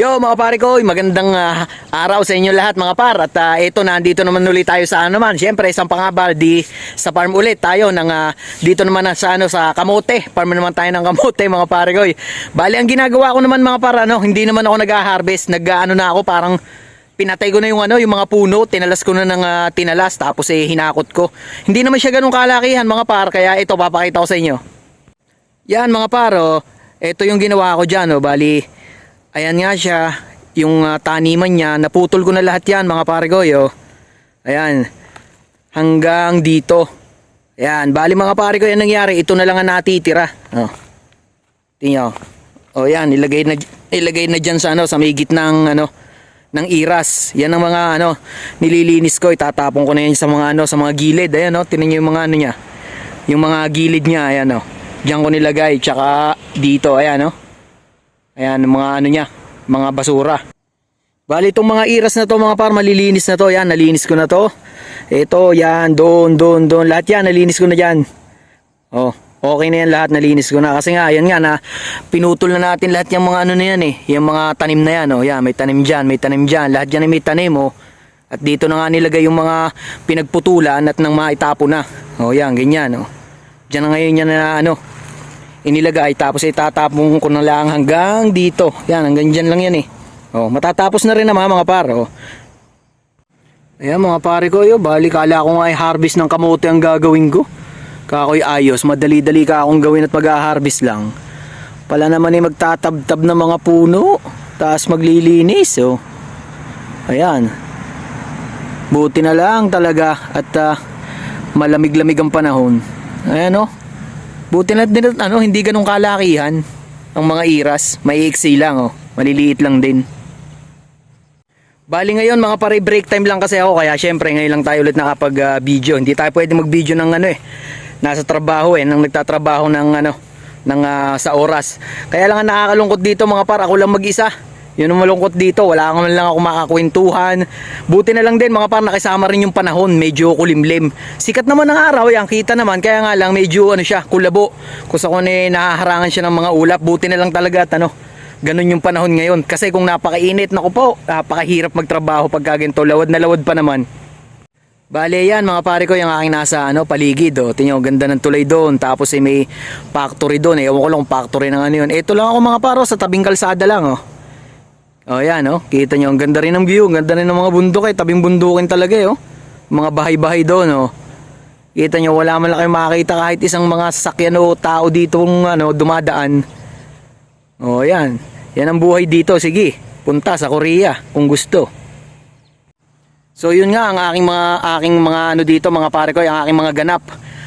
Yo mga pare ko, magandang ah, araw sa inyo lahat mga par. At ah, ito nandito naman ulit tayo sa ano naman Siyempre isang pangabal di sa farm ulit tayo ng, ah, Dito naman na sa, ano, sa kamote. Farm naman tayo ng kamote mga pare ko. Bali ang ginagawa ko naman mga par ano, Hindi naman ako nag-harvest nag ano na ako parang Pinatay ko na yung ano, yung mga puno, tinalas ko na ng ah, tinalas tapos eh hinakot ko. Hindi naman siya ganun kalakihan mga par, kaya ito papakita ko sa inyo. Yan mga paro, ito yung ginawa ko dyan, oh. bali, ayan nga siya, yung ah, taniman niya, naputol ko na lahat yan mga pare ko, yo. Ayan, hanggang dito. Ayan, bali mga pare ko, yan nangyari, ito na lang ang natitira. Oh. Tingnan Oh, yan, ilagay na, ilagay na dyan sa, ano, sa may gitnang, ano, ng iras. Yan ang mga ano, nililinis ko, itatapon ko na yan sa mga ano, sa mga gilid. Ayan oh, tinan niyo yung mga ano niya. Yung mga gilid niya, ayan oh. Diyan ko nilagay, tsaka dito, ayan oh. Ayan, mga ano niya, mga basura. Bali itong mga iras na to mga par, malilinis na to. Yan, nalinis ko na to. Ito, yan, doon, doon, doon. Lahat yan, nalinis ko na dyan. Oh, okay na yan lahat, nalinis ko na. Kasi nga, yan nga na, pinutol na natin lahat yung mga ano na yan eh. Yung mga tanim na yan, oh. Yan, may tanim dyan, may tanim dyan. Lahat dyan ay may tanim, oh. At dito na nga nilagay yung mga pinagputulan at nang maitapo na. Oh, yan, ganyan, oh. Diyan na ngayon yan na ano, inilagay tapos itatapon ko na lang hanggang dito. Yan, hanggang dyan lang yan eh. Oh, matatapos na rin naman mga par. Oh. Ayan mga pare ko, yo, bali kala ko nga ay harvest ng kamote ang gagawin ko. Kakoy ayos, madali-dali ka akong gawin at mag-harvest lang. Pala naman ay magtatabtab ng mga puno, tapos maglilinis. Oh. Ayan. Buti na lang talaga at ah, malamig-lamig ang panahon. Ayan oh. Buti na din ano, hindi ganun kalakihan ang mga iras. May iksi lang oh. Maliliit lang din. Bali ngayon mga pare break time lang kasi ako kaya syempre ngayon lang tayo ulit nakapag ah, video. Hindi tayo pwede mag video ng ano eh. Nasa trabaho eh, nang nagtatrabaho ng ano ng ah, sa oras. Kaya lang ang nakakalungkot dito mga par, ako lang mag-isa. Yun ang malungkot dito, wala man lang ako makakwentuhan. Buti na lang din mga par, nakisama rin yung panahon, medyo kulimlim. Sikat naman ng araw, yan kita naman, kaya nga lang medyo ano siya, kulabo. Kung sa kung eh, nahaharangan siya ng mga ulap, buti na lang talaga at ano, ganun yung panahon ngayon. Kasi kung napakainit, naku po, napakahirap magtrabaho pagka ganito, lawad na lawad pa naman. Bale yan mga pare ko yung aking nasa ano paligid oh. Tingnan ganda ng tulay doon tapos eh, may factory doon eh. Ewan ko lang factory ng ano yun. Ito lang ako mga paro sa tabing kalsada lang oh. Oh yan oh. Kita nyo ang ganda rin ng view, ang ganda rin ng mga bundok eh. Tabing bundukin talaga eh oh. Mga bahay-bahay doon oh. Kita nyo wala man lang kayo makakita kahit isang mga sasakyan o tao dito kung ano dumadaan. Oh yan. Yan ang buhay dito. Sige, punta sa Korea kung gusto. So yun nga ang aking mga aking mga ano dito mga pare ko, ang aking mga ganap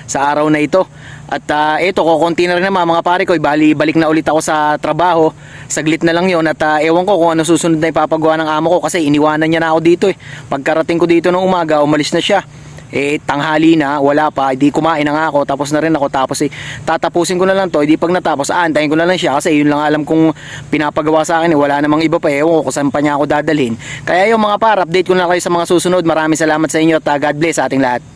sa araw na ito. At uh, ito kokonti na rin naman mga pare ko, bali balik na ulit ako sa trabaho. Saglit na lang 'yon at ah, ewan ko kung ano susunod na ipapagawa ng amo ko kasi iniwanan niya na ako dito eh. Pagkarating ko dito ng umaga, umalis na siya. Eh tanghali na, wala pa, hindi kumain na nga ako, tapos na rin ako, tapos eh tatapusin ko na lang to, hindi pag natapos, aantayin ko na lang siya kasi yun lang alam kong pinapagawa sa akin eh, wala namang iba pa eh, ewan ko kung saan pa niya ako dadalhin. Kaya yung mga par, update ko na kayo sa mga susunod, maraming salamat sa inyo at ah, God bless sa ating lahat.